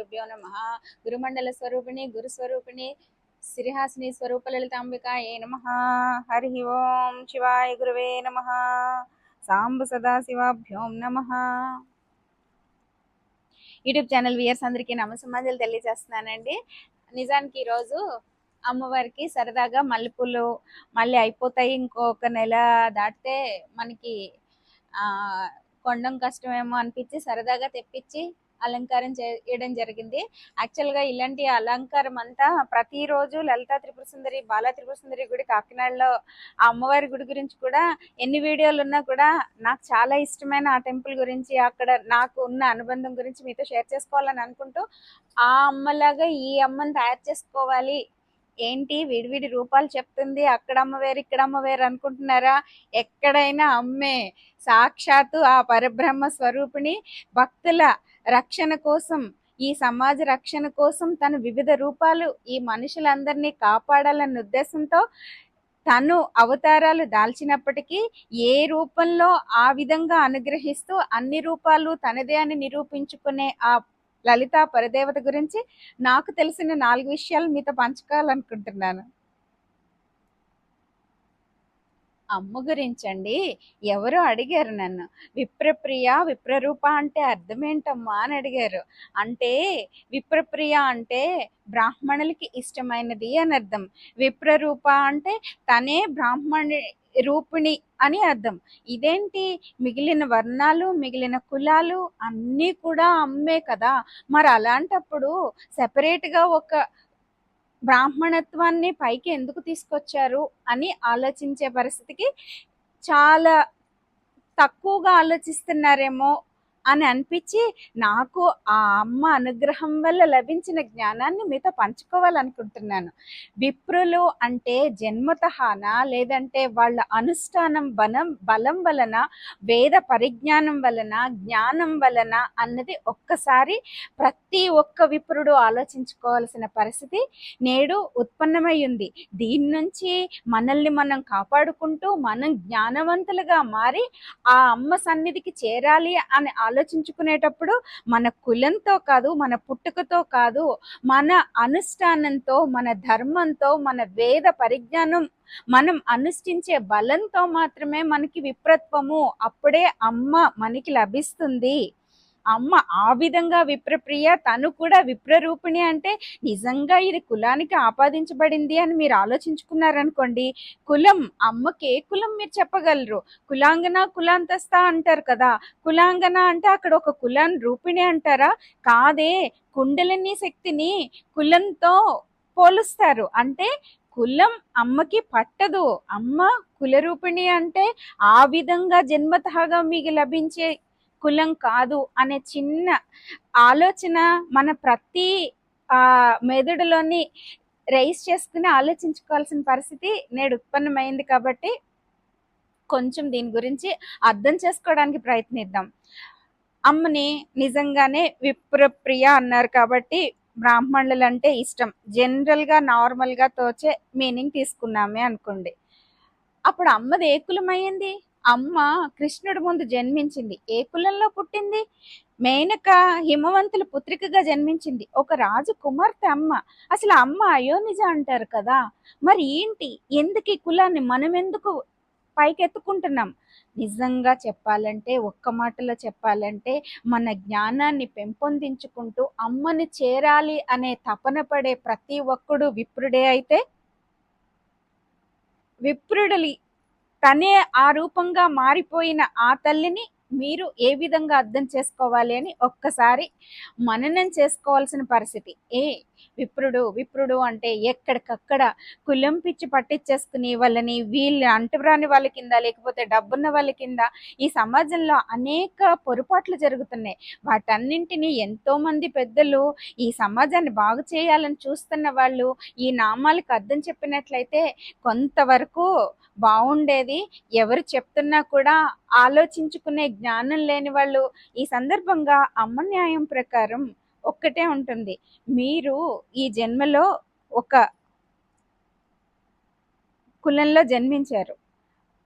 గురుభ్యో నమ. గురుమండల స్వరూపిణి గురుస్వరూపిణి శ్రీహాసిని స్వరూప లలితాంబిక ఏ నమ. హరి ఓం శివాయ గురువే నమ. సాంబు సదాశివాభ్యోం నమ. యూట్యూబ్ ఛానల్ వియర్స్ అందరికీ నమస్సమాజాలు తెలియజేస్తున్నానండి. నిజానికి ఈరోజు అమ్మవారికి సరదాగా మల్లెపూలు మళ్ళీ అయిపోతాయి ఇంకొక నెల దాటితే మనకి కొండం కష్టమేమో అనిపించి సరదాగా తెప్పించి అలంకారం చేయడం జరిగింది. యాక్చువల్గా ఇలాంటి అలంకారం అంతా ప్రతిరోజు లలితా త్రిపుర సుందరి బాలా త్రిపుర సుందరి గుడి కాకినాడలో ఆ అమ్మవారి గుడి గురించి కూడా ఎన్ని వీడియోలు ఉన్నా కూడా నాకు చాలా ఇష్టమైన ఆ టెంపుల్ గురించి అక్కడ నాకు ఉన్న అనుబంధం గురించి మీతో షేర్ చేసుకోవాలని అనుకుంటూ ఆ అమ్మలాగా ఈ అమ్మని తయారు చేసుకోవాలి ఏంటి విడివిడి రూపాలు చెప్తుంది అక్కడ అమ్మ వేరు ఇక్కడ అమ్మ వేరు అనుకుంటున్నారా? ఎక్కడైనా అమ్మే. సాక్షాత్తు ఆ పరబ్రహ్మ స్వరూపిణి భక్తుల రక్షణ కోసం ఈ సమాజ రక్షణ కోసం తను వివిధ రూపాలు ఈ మనుషులందరినీ కాపాడాలన్న ఉద్దేశంతో తను అవతారాలు దాల్చినప్పటికీ ఏ రూపంలో ఆ విధంగా అనుగ్రహిస్తూ అన్ని రూపాలు తనదే అని నిరూపించుకునే ఆ లలిత పరదేవత గురించి నాకు తెలిసిన నాలుగు విషయాలు మీతో పంచుకోవాలనుకుంటున్నాను. అమ్మ గురించండి. ఎవరో అడిగారు నన్ను. విప్రప్రియ విప్రరూప అంటే అర్థమేంటమ్మా అని అడిగారు. అంటే విప్రప్రియ అంటే బ్రాహ్మణులకి ఇష్టమైనది అని అర్థం. విప్రరూప అంటే తనే బ్రాహ్మణు రూపిణి అని అర్థం. ఇదేంటి? మిగిలిన వర్ణాలు మిగిలిన కులాలు అన్నీ కూడా అమ్మే కదా. మరి అలాంటప్పుడు సెపరేట్గా ఒక బ్రాహ్మణత్వాన్ని పైకి ఎందుకు తీసుకొచ్చారు అని ఆలోచించే పరిస్థితికి చాలా తక్కువగా ఆలోచిస్తున్నారేమో అని అనిపించి నాకు ఆ అమ్మ అనుగ్రహం వల్ల లభించిన జ్ఞానాన్ని మీతో పంచుకోవాలనుకుంటున్నాను. విప్రులు అంటే జన్మతహాన లేదంటే వాళ్ళ అనుష్ఠానం బలం బలం వలన వేద పరిజ్ఞానం వలన జ్ఞానం వలన అన్నది ఒక్కసారి ప్రతి ఒక్క విప్రుడు ఆలోచించుకోవాల్సిన పరిస్థితి నేడు ఉత్పన్నమై ఉంది దీని నుంచి మనల్ని మనం కాపాడుకుంటూ మనం జ్ఞానవంతులుగా మారి ఆ అమ్మ సన్నిధికి చేరాలి అని ఆలోచించుకునేటప్పుడు మన కులంతో కాదు మన పుట్టుకతో కాదు మన అనుష్ఠానంతో మన ధర్మంతో మన వేద పరిజ్ఞానం మనం అనుష్ఠించే బలంతో మాత్రమే మనకి విప్రత్వము. అప్పుడే అమ్మ మనకి లభిస్తుంది. అమ్మ ఆ విధంగా విప్రప్రియ తను కూడా విప్రరూపిణి అంటే నిజంగా ఇది కులానికి ఆపాదించబడింది అని మీరు ఆలోచించుకున్నారనుకోండి. కులం అమ్మకి ఏ కులం మీరు చెప్పగలరు? కులాంగన కులాంతస్థ అంటారు కదా. కులాంగన అంటే అక్కడ ఒక కులాన్ని రూపిణి అంటారా? కాదే కుండలిని శక్తిని కులంతో పోలుస్తారు. అంటే కులం అమ్మకి పట్టదు. అమ్మ కులరూపిణి అంటే ఆ విధంగా జన్మతహగా మీకు లభించే కులం కాదు అనే చిన్న ఆలోచన మన ప్రతి ఆ మెదడులోని రైస్ చేసుకుని ఆలోచించుకోవాల్సిన పరిస్థితి నేడు ఉత్పన్నమైంది కాబట్టి కొంచెం దీని గురించి అర్థం చేసుకోవడానికి ప్రయత్నిద్దాం. అమ్మని నిజంగానే విప్రప్రియ అన్నారు కాబట్టి బ్రాహ్మణులు అంటే ఇష్టం. జనరల్గా నార్మల్గా తోచే మీనింగ్ తీసుకున్నామే అనుకోండి. అప్పుడు అమ్మది ఏ కులం అమ్మ కృష్ణుడి ముందు జన్మించింది. ఏ కులంలో పుట్టింది? మేనక హిమవంతుల పుత్రికగా జన్మించింది. ఒక రాజు కుమార్తె అమ్మ. అసలు అమ్మ అయోనిజ అంటారు కదా. మరి ఏంటి? ఎందుకు ఈ కులాన్ని మనం ఎందుకు పైకెత్తుకుంటున్నాం? నిజంగా చెప్పాలంటే ఒక్క మాటలో చెప్పాలంటే మన జ్ఞానాన్ని పెంపొందించుకుంటూ అమ్మని చేరాలి అనే తపన పడే ప్రతి ఒక్కడు విప్రుడే అయితే విప్రుడలి తనే ఆ రూపంగా మారిపోయిన ఆ తల్లిని మీరు ఏ విధంగా అర్థం చేసుకోవాలి అని ఒక్కసారి మననం చేసుకోవాల్సిన పరిస్థితి. ఏ విప్రుడు విప్రుడు అంటే ఎక్కడికక్కడ కులం పిచ్చి పట్టించేసుకుని వాళ్ళని వీళ్ళు అంటురాని వాళ్ళ కింద లేకపోతే డబ్బున్న వాళ్ళ కింద ఈ సమాజంలో అనేక పొరపాట్లు జరుగుతున్నాయి. వాటన్నింటినీ ఎంతో మంది పెద్దలు ఈ సమాజాన్ని బాగు చేయాలని చూస్తున్న వాళ్ళు ఈ నామాలకు అర్థం చెప్పినట్లయితే కొంతవరకు బాగుండేది ఎవరు చెప్తున్నా కూడా ఆలోచించుకునే జ్ఞానం లేని వాళ్ళు ఈ సందర్భంగా అమ్మ న్యాయం ప్రకారం ఒక్కటే ఉంటుంది. మీరు ఈ జన్మలో ఒక కులంలో జన్మించారు.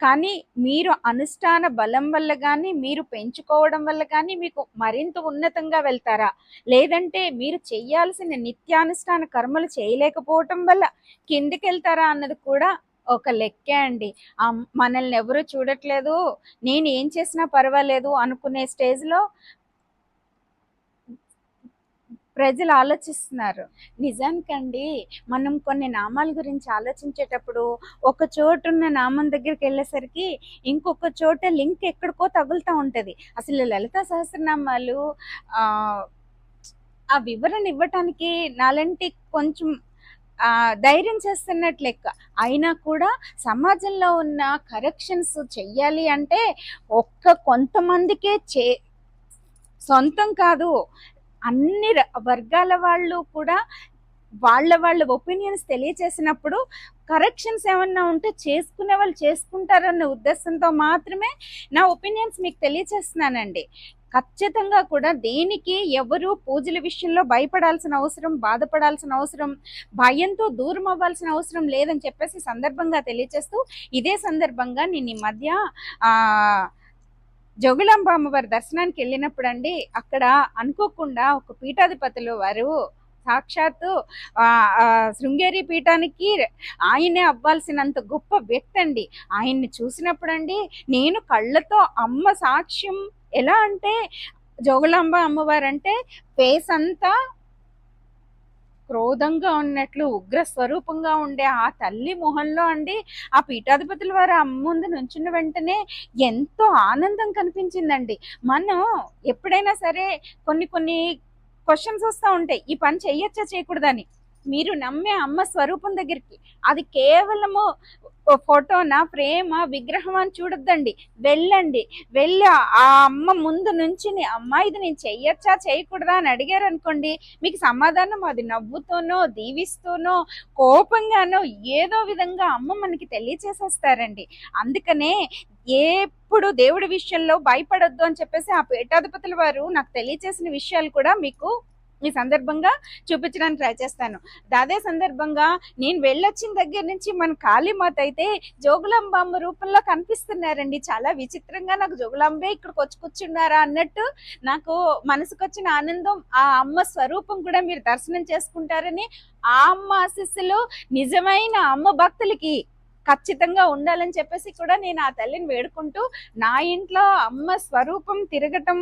కానీ మీరు అనుష్ఠాన బలం వల్ల కానీ మీరు పెంచుకోవడం వల్ల కానీ మీకు మరింత ఉన్నతంగా వెళ్తారా? లేదంటే మీరు చేయాల్సిన నిత్యానుష్ఠాన కర్మలు చేయలేకపోవటం వల్ల కిందికి వెళ్తారా అన్నది కూడా ఒక లెక్కే అండి. మనల్ని ఎవరు చూడట్లేదు నేను ఏం చేసినా పర్వాలేదు అనుకునే స్టేజ్లో ప్రజలు ఆలోచిస్తున్నారు. నిజానికండి మనం కొన్ని నామాల గురించి ఆలోచించేటప్పుడు ఒక చోటు ఉన్న నామం దగ్గరికి వెళ్ళేసరికి ఇంకొక చోట లింక్ ఎక్కడికో తగులుతూ ఉంటుంది. అసలు లలిత సహస్రనామాలు ఆ, ఆ వివరణ ఇవ్వటానికి నాలంటి కొంచెం ధైర్యం చేస్తున్నట్లు లెక్క. అయినా కూడా సమాజంలో ఉన్న కరెక్షన్స్ చెయ్యాలి అంటే ఒక్క కొంతమందికే చే సొంతం కాదు. అన్ని వర్గాల వాళ్ళు కూడా వాళ్ళ వాళ్ళ ఒపీనియన్స్ తెలియచేసినప్పుడు కరెక్షన్స్ ఏమన్నా ఉంటే చేసుకునే వాళ్ళు చేసుకుంటారన్న ఉద్దేశంతో మాత్రమే నా ఒపీనియన్స్ మీకు తెలియచేస్తున్నానండి. ఖచ్చితంగా కూడా దేనికి ఎవరు పూజల విషయంలో భయపడాల్సిన అవసరం బాధపడాల్సిన అవసరం భయంతో దూరం అవ్వాల్సిన అవసరం లేదని చెప్పేసి సందర్భంగా తెలియచేస్తూ ఇదే సందర్భంగా నేను ఈ మధ్య జగులాంబ అమ్మవారి దర్శనానికి వెళ్ళినప్పుడు అండి అక్కడ అనుకోకుండా ఒక పీఠాధిపతులు వారు సాక్షాత్తు శృంగేరి పీఠానికి ఆయనే అవ్వాల్సినంత గొప్ప వ్యక్తి అండి ఆయన్ని చూసినప్పుడు అండి నేను కళ్ళతో అమ్మ సాక్ష్యం ఎలా అంటే జోగులాంబ అమ్మవారు అంటే ఫేస్ అంతా క్రోధంగా ఉన్నట్లు ఉగ్ర స్వరూపంగా ఉండే ఆ తల్లి మొహంలో అండి ఆ పీఠాధిపతుల వారు అమ్మ ముందు నుంచిన వెంటనే ఎంతో ఆనందం కనిపించిందండి. మనం ఎప్పుడైనా సరే కొన్ని కొన్ని క్వశ్చన్స్ వస్తూ ఉంటాయి. ఈ పని చేయొచ్చా చేయకూడదని మీరు నమ్మే అమ్మ స్వరూపం దగ్గరికి. అది కేవలము ఫోటోన ఫోటోనా ప్రేమ విగ్రహం అని చూడొద్దండి. వెళ్ళండి. వెళ్ళి ఆ అమ్మ ముందు నుంచి అమ్మ ఇది నేను చెయ్యొచ్చా చేయకూడదా అని అడిగారు అనుకోండి మీకు సమాధానం అది నవ్వుతోనో దీవిస్తూనో కోపంగానో ఏదో విధంగా అమ్మ మనకి తెలియచేసేస్తారండి. అందుకనే ఎప్పుడు దేవుడి విషయంలో భయపడొద్దు అని చెప్పేసి ఆ పీఠాధిపతుల వారు నాకు తెలియచేసిన విషయాలు కూడా మీకు ఈ సందర్భంగా చూపించడానికి ట్రై చేస్తాను. అదే సందర్భంగా నేను వెళ్ళొచ్చిన దగ్గర నుంచి మన కాళీమాత అయితే జోగులాంబామ్మ రూపంలో కనిపిస్తున్నారండి. చాలా విచిత్రంగా నాకు జోగులాంబే ఇక్కడికి వచ్చి కూర్చున్నారా అన్నట్టు నాకు మనసుకొచ్చిన ఆనందం ఆ అమ్మ స్వరూపం కూడా మీరు దర్శనం చేసుకుంటారని ఆ అమ్మ ఆశీస్సులు నిజమైన అమ్మ భక్తులకి ఖచ్చితంగా ఉండాలని చెప్పేసి కూడా నేను ఆ తల్లిని వేడుకుంటూ నా ఇంట్లో అమ్మ స్వరూపం తిరగటం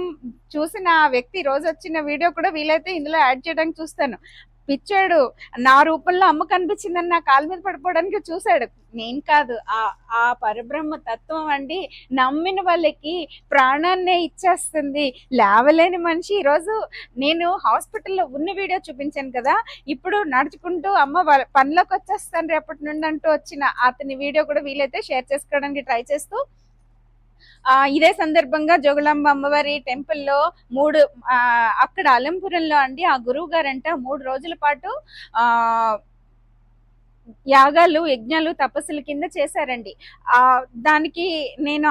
చూసిన ఆ వ్యక్తి రోజు వచ్చిన వీడియో కూడా వీలైతే ఇందులో యాడ్ చేయడానికి చూస్తాను. పిచ్చాడు. నా రూపంలో అమ్మ కనిపించిందని నా కాలు మీద పడిపోవడానికి చూశాడు. నేను కాదు ఆ ఆ పరబ్రహ్మ తత్వం అండి. నమ్మిన వాళ్ళకి ప్రాణాన్నే ఇచ్చేస్తుంది. లేవలేని మనిషి. ఈరోజు నేను హాస్పిటల్లో ఉన్న వీడియో చూపించాను కదా. ఇప్పుడు నడుచుకుంటూ అమ్మ వాళ్ళ పనిలోకి వచ్చేస్తాను రేపటి నుండి అంటూ వచ్చిన అతని వీడియో కూడా వీలైతే షేర్ చేసుకోవడానికి ట్రై చేస్తూ ఇదే సందర్భంగా జోగులాంబ అమ్మవారి టెంపుల్లో మూడు ఆ అక్కడ అలంపురంలో అండి ఆ గురువు గారంట మూడు రోజుల పాటు ఆ యాగాలు యజ్ఞాలు తపస్సుల కింద చేశారండి. ఆ దానికి నేను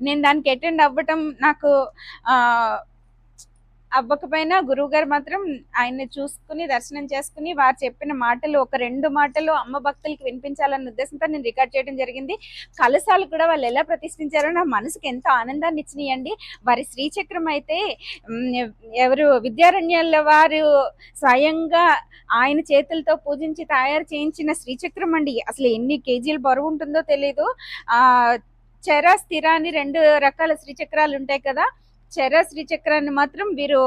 నేను దానికి అటెండ్ అవ్వటం నాకు ఆ అవ్వకపోయినా గురువు గారు మాత్రం ఆయన్ని చూసుకుని దర్శనం చేసుకుని వారు చెప్పిన మాటలు ఒక రెండు మాటలు అమ్మ భక్తులకి వినిపించాలన్న ఉద్దేశంతో నేను రికార్డ్ చేయడం జరిగింది. కలశాలు కూడా వాళ్ళు ఎలా ప్రతిష్ఠించారో నా మనసుకి ఎంతో ఆనందాన్ని ఇచ్చినాయండి. వారి శ్రీచక్రం అయితే ఎవరు విద్యారణ్యాల వారు స్వయంగా ఆయన చేతులతో పూజించి తయారు చేయించిన శ్రీచక్రం అండి. అసలు ఎన్ని కేజీలు బరువు ఉంటుందో తెలియదు ఆ చెర స్థిర అని రెండు రకాల శ్రీచక్రాలు ఉంటాయి కదా చెర శ్రీచక్రాన్ని మాత్రం వీరు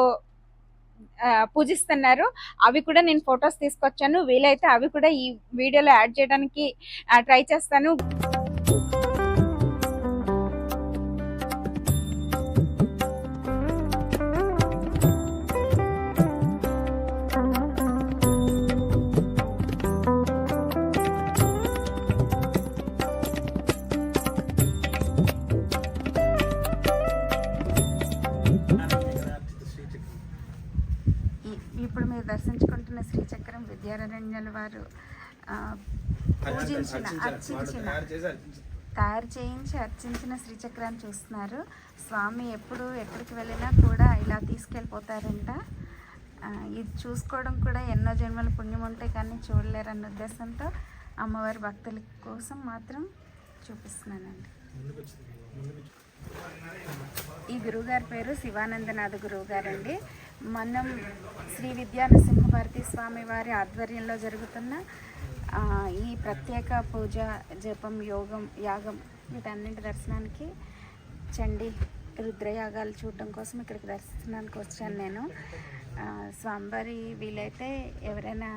ఆ, పూజిస్తున్నారు. అవి కూడా నేను ఫొటోస్ తీసుకొచ్చాను. వీలైతే అవి కూడా ఈ వీడియోలో యాడ్ చేయడానికి ట్రై చేస్తాను. ఇప్పుడు మీరు దర్శించుకుంటున్న శ్రీచక్రం విద్యారణ్యుల వారు పూజించిన అర్చించిన తయారు చేయించి అర్చించిన శ్రీచక్రాన్ని చూస్తున్నారు. స్వామి ఎప్పుడు ఎక్కడికి వెళ్ళినా కూడా ఇలా తీసుకెళ్ళిపోతారంట. ఇది చూసుకోవడం కూడా ఎన్నో జన్మల పుణ్యం ఉంటే కానీ చూడలేరన్న ఉద్దేశంతో అమ్మవారి భక్తుల కోసం మాత్రం చూపిస్తున్నానండి. ఈ గురువుగారి పేరు శివానందనాథ్ గురువు గారండి మనం శ్రీ విద్యా నరసింహభారతి స్వామి వారి ఆధ్వర్యంలో జరుగుతున్న ఈ ప్రత్యేక పూజ జపం యోగం యాగం వీటన్నింటి దర్శనానికి చండి రుద్రయాగాలు చూడడం కోసం ఇక్కడికి దర్శనానికి వచ్చాను నేను. స్వామివారి వీలైతే ఎవరైనా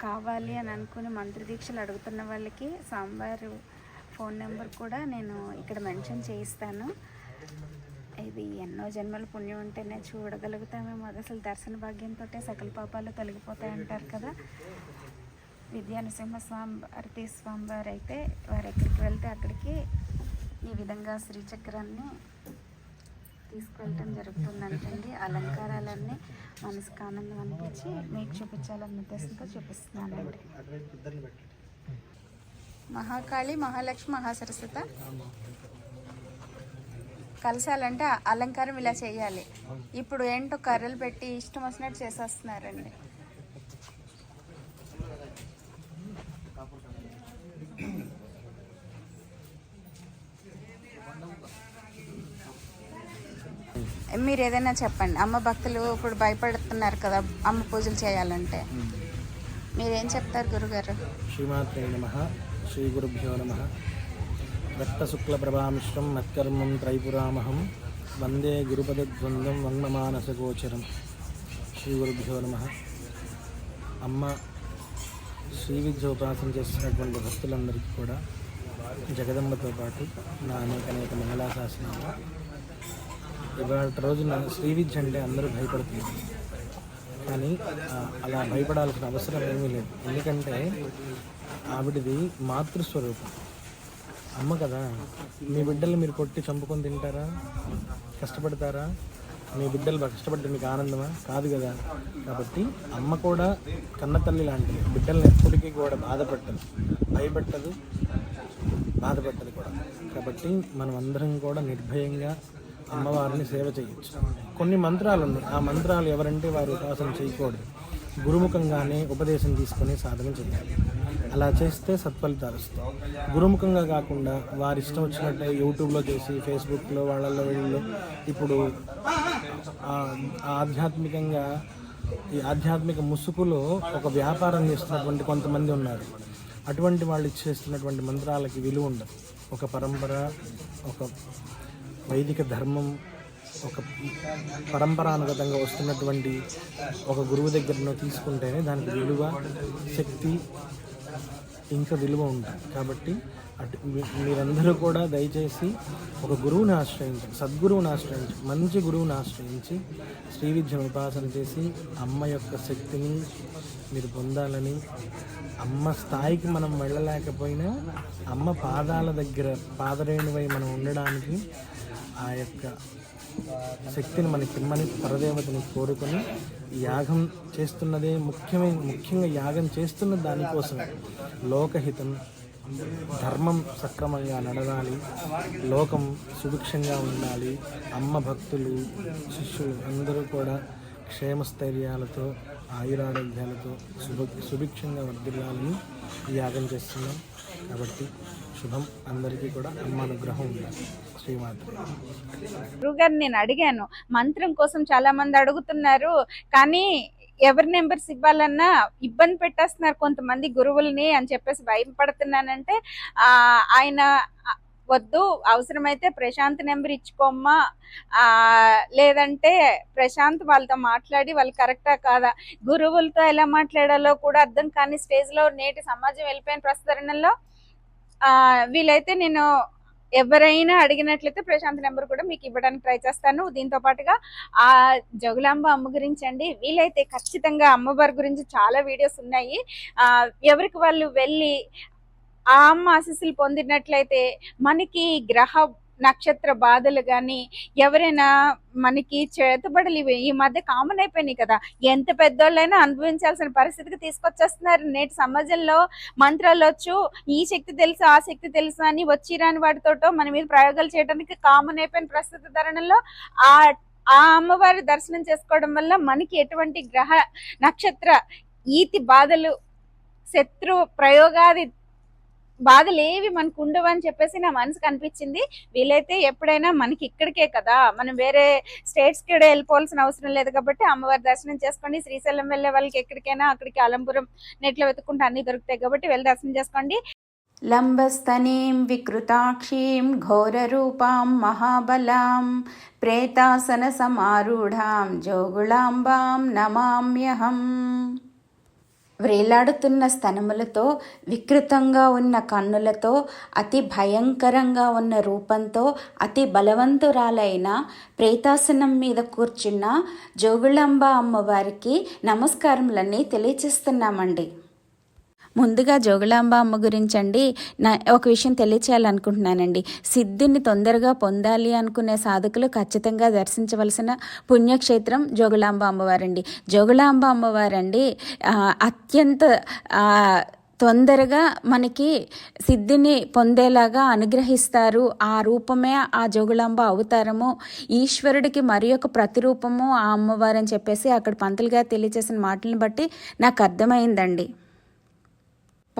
కావాలి అని అనుకుని మంత్రదీక్షలు అడుగుతున్న వాళ్ళకి స్వామివారు ఫోన్ నెంబర్ కూడా నేను ఇక్కడ మెన్షన్ చేయిస్తాను. ఇది ఎన్నో జన్మల పుణ్యం ఉంటేనే చూడగలుగుతామేమో. అసలు దర్శన భాగ్యంతో సకల పాపాలు తొలగిపోతాయి అంటారు కదా. విద్యానరసింహ స్వామి అరతి స్వామి వారు అయితే వారు ఎక్కడికి వెళ్తే అక్కడికి ఈ విధంగా శ్రీచక్రాన్ని తీసుకెళ్ళటం జరుగుతుందంటండి. అలంకారాలన్నీ మనసుకు ఆనందం అనిపించి మీకు చూపించాలన్న ఉద్దేశంతో చూపిస్తున్నానండి. మహాకాళి మహాలక్ష్మి మహాసరస్వత. కలశాలంటే అలంకారం ఇలా చేయాలి. ఇప్పుడు ఏంటో కర్రలు పెట్టి ఇష్టం వచ్చినట్టు చేసేస్తున్నారండి. మీరు ఏదైనా చెప్పండి. అమ్మ భక్తులు ఇప్పుడు భయపడుతున్నారు కదా అమ్మ పూజలు చేయాలంటే. మీరేం చెప్తారు గురుగారు? శ్రీమాత్రే నమ. శ్రీ గురుభ్యో నమ రక్తశుక్లప్రభామిశ్రం మత్కర్మం త్రైపురామహం వందే గురుపదద్వందం వంగమానసగోచరం శ్రీ గురుభ్యో నమ అమ్మ శ్రీ విద్య ఉపాసన చేస్తున్నటువంటి భక్తులందరికీ కూడా జగదమ్మతో పాటు నా అనేక అనేక మంగళాశాసనాలు ఇవాళ రోజున శ్రీ విద్య అంటే అందరూ భయపడుతున్నారు. కానీ అలా భయపడాల్సిన అవసరం ఏమీ లేదు. ఎందుకంటే ఆవిడది మాతృస్వరూపం. అమ్మ కదా మీ బిడ్డలు మీరు కొట్టి చంపుకొని తింటారా? కష్టపడతారా? మీ బిడ్డలు కష్టపడితే మీకు ఆనందమా? కాదు కదా. కాబట్టి అమ్మ కూడా కన్న తల్లి లాంటిది. బిడ్డల్ని ఎప్పటికీ కూడా బాధపెట్టదు. భయపెట్టదు. బాధపెట్టదు కూడా. కాబట్టి మనం అందరం కూడా నిర్భయంగా అమ్మవారిని సేవ చేయొచ్చు. కొన్ని మంత్రాలు ఉన్నాయి ఆ మంత్రాలు ఎవరంటే వారు ఉపాసన చేయకూడదు. గురుముఖంగానే ఉపదేశం తీసుకొని సాధన చేయాలి. అలా చేస్తే సత్ఫలితాలు వస్తాయి. గురుముఖంగా కాకుండా వారి ఇష్టం వచ్చినట్టు యూట్యూబ్లో చేసి ఫేస్బుక్లో వాళ్ళల్లో వీళ్ళు ఇప్పుడు ఆ ఆధ్యాత్మికంగా ఈ ఆధ్యాత్మిక ముసుగులో ఒక వ్యాపారం చేస్తున్నటువంటి కొంతమంది ఉన్నారు. అటువంటి వాళ్ళు ఇచ్చేస్తున్నటువంటి మంత్రాలకి విలువ ఉండదు. ఒక పరంపర ఒక వైదిక ధర్మం ఒక పరంపరానుగతంగా వస్తున్నటువంటి ఒక గురువు దగ్గర తీసుకుంటేనే దానికి విలువ శక్తి ఇంకా విలువ ఉంటుంది. కాబట్టి అటు మీరందరూ కూడా దయచేసి ఒక గురువుని ఆశ్రయించి సద్గురువుని ఆశ్రయించి మంచి గురువుని ఆశ్రయించి శ్రీ విద్యను ఉపాసన చేసి అమ్మ యొక్క శక్తిని మీరు పొందాలని అమ్మ స్థాయికి మనం వెళ్ళలేకపోయినా అమ్మ పాదాల దగ్గర పాదరేణువై మనం ఉండడానికి ఆ యొక్క శక్తిని మనకి ఇమ్మని పరదేవతని కోరుకొని యాగం చేస్తున్నదే ముఖ్యమైన ముఖ్యంగా యాగం చేస్తున్న దానికోసం లోకహితం ధర్మం సక్రమంగా నడవాలి లోకం సుభిక్షంగా ఉండాలి అమ్మ భక్తులు శిష్యులు అందరూ కూడా క్షేమస్థైర్యాలతో ఆయురారోగ్యాలతో సుభ సుభిక్షంగా వర్ధిల్లాలని యాగం చేస్తున్నాం. కాబట్టి శుభం అందరికీ కూడా అమ్మ అనుగ్రహం ఉండాలి. గురువు గారు నేను అడిగాను మంత్రం కోసం చాలా మంది అడుగుతున్నారు కానీ ఎవరి నెంబర్స్ ఇవ్వాలన్నా ఇబ్బంది పెట్టేస్తున్నారు కొంతమంది గురువుల్ని అని చెప్పేసి భయపడుతున్నానంటే ఆ ఆయన వద్దు అవసరమైతే ప్రశాంత్ నెంబర్ ఇచ్చుకోమ్మా లేదంటే ప్రశాంత్ వాళ్ళతో మాట్లాడి వాళ్ళు కరెక్టా కాదా? గురువులతో ఎలా మాట్లాడాలో కూడా అర్థం కాని స్టేజ్లో నేటి సమాజం వెళ్ళిపోయిన ప్రస్తుతరణలో వీలైతే నేను ఎవరైనా అడిగినట్లయితే ప్రశాంత్ నెంబర్ కూడా మీకు ఇవ్వడానికి ట్రై చేస్తాను. దీంతో పాటుగా ఆ జగులాంబ అమ్మ గురించి అండి వీలైతే ఖచ్చితంగా అమ్మవారి గురించి చాలా వీడియోస్ ఉన్నాయి. ఆ ఎవరికి వాళ్ళు వెళ్ళి ఆ అమ్మ ఆశీస్సులు పొందినట్లయితే మనకి గ్రహ నక్షత్ర బాధలు కానీ ఎవరైనా మనకి చేతబడలు ఇవి ఈ మధ్య కామన్ అయిపోయినాయి కదా. ఎంత పెద్దోళ్ళైనా అనుభవించాల్సిన పరిస్థితికి తీసుకొచ్చేస్తున్నారు. నేటి సమాజంలో మంత్రాలు వచ్చు ఈ శక్తి తెలుసు ఆ శక్తి తెలుసు అని వచ్చి రాని వాటితోటో మన మీద ప్రయోగాలు చేయడానికి కామన్ అయిపోయిన ప్రస్తుత తరుణంలో ఆ ఆ అమ్మవారి దర్శనం చేసుకోవడం వల్ల మనకి ఎటువంటి గ్రహ నక్షత్ర ఈతి బాధలు శత్రు ప్రయోగాది బాధలు ఏవి మనకు ఉండవు అని చెప్పేసి నా మనసుకు అనిపించింది. వీలైతే ఎప్పుడైనా మనకి ఇక్కడికే కదా మనం వేరే స్టేట్స్కి వెళ్ళిపోవాల్సిన అవసరం లేదు కాబట్టి అమ్మవారి దర్శనం చేసుకోండి శ్రీశైలం వెళ్ళే వాళ్ళకి ఎక్కడికైనా అక్కడికి అలంపురం నెట్లో వెతుకుంటే అన్ని దొరుకుతాయి కాబట్టి వెళ్ళి దర్శనం చేసుకోండి. లంబస్తనీం వికృతాక్షీం ఘోరరూపాం మహాబలాం ప్రేతాసన సమారూఢాం జోగుళాంబాం నమామ్యహం. వ్రేలాడుతున్న స్తనములతో వికృతంగా ఉన్న కన్నులతో అతి భయంకరంగా ఉన్న రూపంతో అతి బలవంతురాలైన ప్రేతాసనం మీద కూర్చున్న జోగుళంబ అమ్మవారికి నమస్కారములన్నీ తెలియచేస్తున్నామండి. ముందుగా జోగులాంబ అమ్మ గురించి అండి నా ఒక విషయం తెలియచేయాలనుకుంటున్నానండి. సిద్ధిని తొందరగా పొందాలి అనుకునే సాధకులు ఖచ్చితంగా దర్శించవలసిన పుణ్యక్షేత్రం జోగులాంబ అమ్మవారండి. జోగులాంబ అమ్మవారండి అత్యంత తొందరగా మనకి సిద్ధిని పొందేలాగా అనుగ్రహిస్తారు. ఆ రూపమే ఆ జోగులాంబ అవతారము. ఈశ్వరుడికి మరి ఒక ప్రతిరూపము ఆ అమ్మవారు అని చెప్పేసి అక్కడ పంతులుగా తెలియచేసిన మాటలను బట్టి నాకు అర్థమైందండి.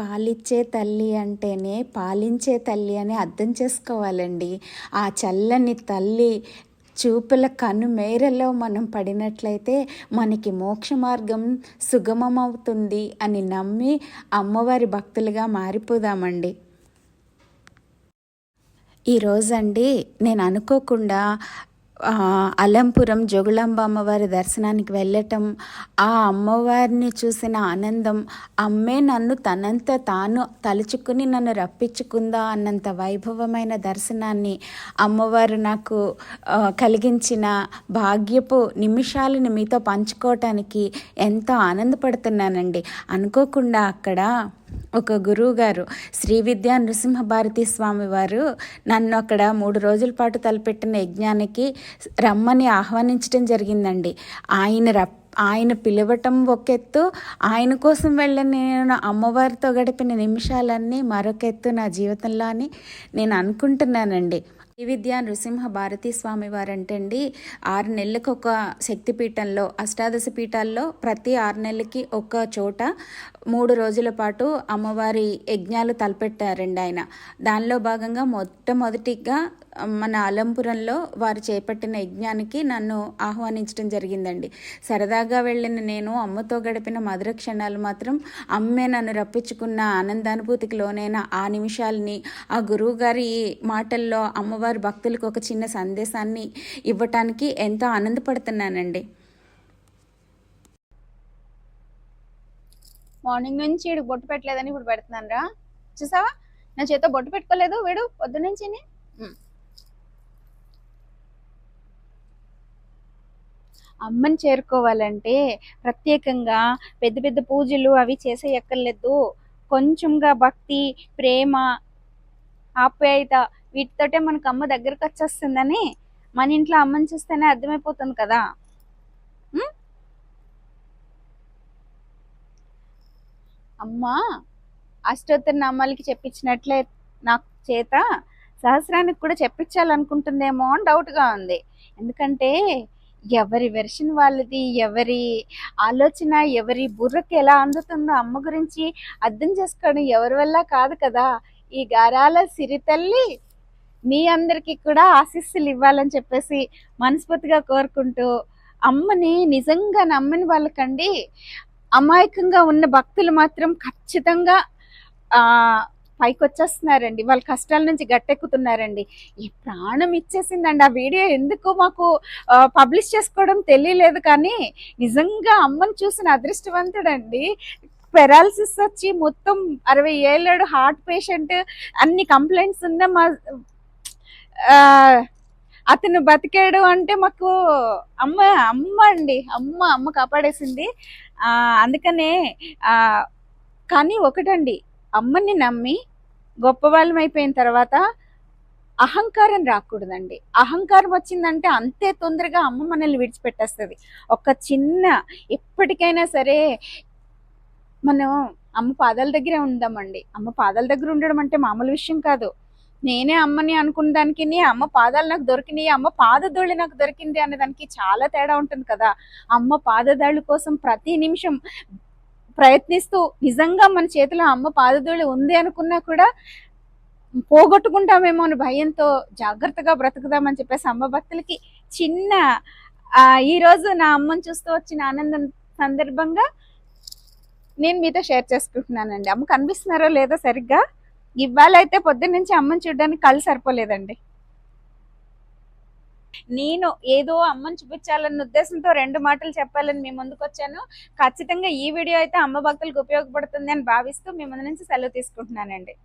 పాలిచ్చే తల్లి అంటేనే పాలించే తల్లి అని అర్థం చేసుకోవాలండి. ఆ చల్లని తల్లి చూపుల కను మేరలో మనం పడినట్లయితే మనకి మోక్ష మార్గం సుగమమవుతుంది అని నమ్మి అమ్మవారి భక్తులుగా మారిపోదామండి. ఈరోజండి నేను అనుకోకుండా అలంపురం జోగులాంబ అమ్మవారి దర్శనానికి వెళ్ళటం ఆ అమ్మవారిని చూసిన ఆనందం అమ్మే నన్ను తనంత తాను తలుచుకుని నన్ను రప్పించుకుందా అన్నంత వైభవమైన దర్శనాన్ని అమ్మవారు నాకు కలిగించిన భాగ్యపు నిమిషాలను మీతో పంచుకోవటానికి ఎంతో ఆనందపడుతున్నానండి. అనుకోకుండా అక్కడ ఒక గురువు గారు శ్రీ విద్యా నృసింహ భారతి స్వామి వారు నన్ను అక్కడ మూడు రోజుల పాటు తలపెట్టిన యజ్ఞానికి రమ్మని ఆహ్వానించడం జరిగిందండి. ఆయన రప్ ఆయన పిలవటం ఒక ఎత్తు ఆయన కోసం వెళ్ళిన నేను అమ్మవారితో గడిపిన నిమిషాలన్నీ మరొక ఎత్తు నా జీవితంలో అని నేను అనుకుంటున్నానండి. శ్రీ విద్యా నృసింహ భారతీ స్వామి వారంటే అండి ఆరు నెలలకు ఒక శక్తిపీఠంలో అష్టాదశ పీఠాల్లో ప్రతి ఆరు నెలలకి ఒక చోట మూడు రోజుల పాటు అమ్మవారి యజ్ఞాలు తలపెట్టారండి ఆయన. దానిలో భాగంగా మొట్టమొదటిగా మన అలంపురంలో వారు చేపట్టిన యజ్ఞానికి నన్ను ఆహ్వానించడం జరిగిందండి. సరదాగా వెళ్ళిన నేను అమ్మతో గడిపిన మధుర క్షణాలు మాత్రం అమ్మే నన్ను రప్పించుకున్న ఆనందానుభూతికి లోనైన ఆ నిమిషాలని ఆ గురువు గారి మాటల్లో అమ్మవారి భక్తులకు ఒక చిన్న సందేశాన్ని ఇవ్వటానికి ఎంతో ఆనందపడుతున్నానండి. మార్నింగ్ నుంచి వీడు బొట్టు పెట్టలేదని ఇప్పుడు పెడుతున్నాను రా చూసావా? నా చేత బొట్టు పెట్టుకోలేదు వీడు పొద్దు అమ్మని చేరుకోవాలంటే ప్రత్యేకంగా పెద్ద పెద్ద పూజలు అవి చేసే ఎక్కర్లేదు కొంచెంగా భక్తి ప్రేమ ఆప్యాయత వీటితోటే మనకు అమ్మ దగ్గరకు వచ్చేస్తుందని మన ఇంట్లో అమ్మని చూస్తేనే అర్థమైపోతుంది కదా. అమ్మ అష్టోత్తర నామాలకి చెప్పించినట్లే నాకు చేత సహస్రానికి కూడా చెప్పించాలనుకుంటుందేమో అని డౌట్గా ఉంది. ఎందుకంటే ఎవరి వెర్షన్ వాళ్ళది ఎవరి ఆలోచన ఎవరి బుర్రకి ఎలా అందుతుందో అమ్మ గురించి అర్థం చేసుకోవడం ఎవరి వల్ల కాదు కదా. ఈ గారాల సిరితల్లి మీ అందరికీ కూడా ఆశీస్సులు ఇవ్వాలని చెప్పేసి మనస్ఫూర్తిగా కోరుకుంటూ అమ్మని నిజంగా నమ్మని వాళ్ళకండి. అమాయకంగా ఉన్న భక్తులు మాత్రం ఖచ్చితంగా పైకి వచ్చేస్తున్నారండి వాళ్ళ కష్టాల నుంచి గట్టెక్కుతున్నారండి. ఈ ప్రాణం ఇచ్చేసిందండి. ఆ వీడియో ఎందుకు మాకు పబ్లిష్ చేసుకోవడం తెలియలేదు కానీ నిజంగా అమ్మని చూసిన అదృష్టవంతుడండి. పెరాలసిస్ వచ్చి మొత్తం అరవై ఏళ్ళడు హార్ట్ పేషెంట్ అన్ని కంప్లైంట్స్ ఉన్న మా అతను బతికాడు అంటే మాకు అమ్మ అమ్మ అండి. అమ్మ అమ్మ కాపాడేసింది. అందుకనే కానీ ఒకటండి. అమ్మని నమ్మి గొప్పవాళ్ళం అయిపోయిన తర్వాత అహంకారం రాకూడదండి. అహంకారం వచ్చిందంటే అంతే తొందరగా అమ్మ మనల్ని విడిచిపెట్టేస్తుంది. ఒక చిన్న ఎప్పటికైనా సరే మనం అమ్మ పాదాల దగ్గరే ఉందామండి. అమ్మ పాదాల దగ్గర ఉండడం అంటే మామూలు విషయం కాదు. నేనే అమ్మని అనుకున్న దానికి నీ అమ్మ పాదాలు నాకు దొరికినాయి అమ్మ పాదధూళి నాకు దొరికింది అనే దానికి చాలా తేడా ఉంటుంది కదా. అమ్మ పాదదాళ్ళు కోసం ప్రతి నిమిషం ప్రయత్నిస్తూ నిజంగా మన చేతిలో అమ్మ పాదధూళి ఉంది అనుకున్నా కూడా పోగొట్టుకుంటామేమో అని భయంతో జాగ్రత్తగా బ్రతుకుదామని చెప్పేసి అమ్మ భక్తులకి చిన్న ఈరోజు నా అమ్మని చూస్తూ వచ్చిన ఆనందం సందర్భంగా నేను మీతో షేర్ చేసుకుంటున్నానండి. అమ్మ కనిపిస్తున్నారో లేదో సరిగ్గా ఇవాళ అయితే పొద్దున్న నుంచి అమ్మని చూడడానికి కళ్ళు సరిపోలేదండి. నేను ఏదో అమ్మని చూపించాలన్న ఉద్దేశంతో రెండు మాటలు చెప్పాలని మీ ముందుకు వచ్చాను. ఖచ్చితంగా ఈ వీడియో అయితే అమ్మ భక్తులకు ఉపయోగపడుతుంది అని భావిస్తూ మీ ముందు నుంచి సెలవు తీసుకుంటున్నానండి.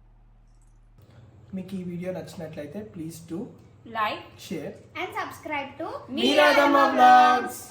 మీకు ఈ వీడియో నచ్చినట్లయితే please to like share subscribe to మీరాదమ్మ బ్లాగ్స్.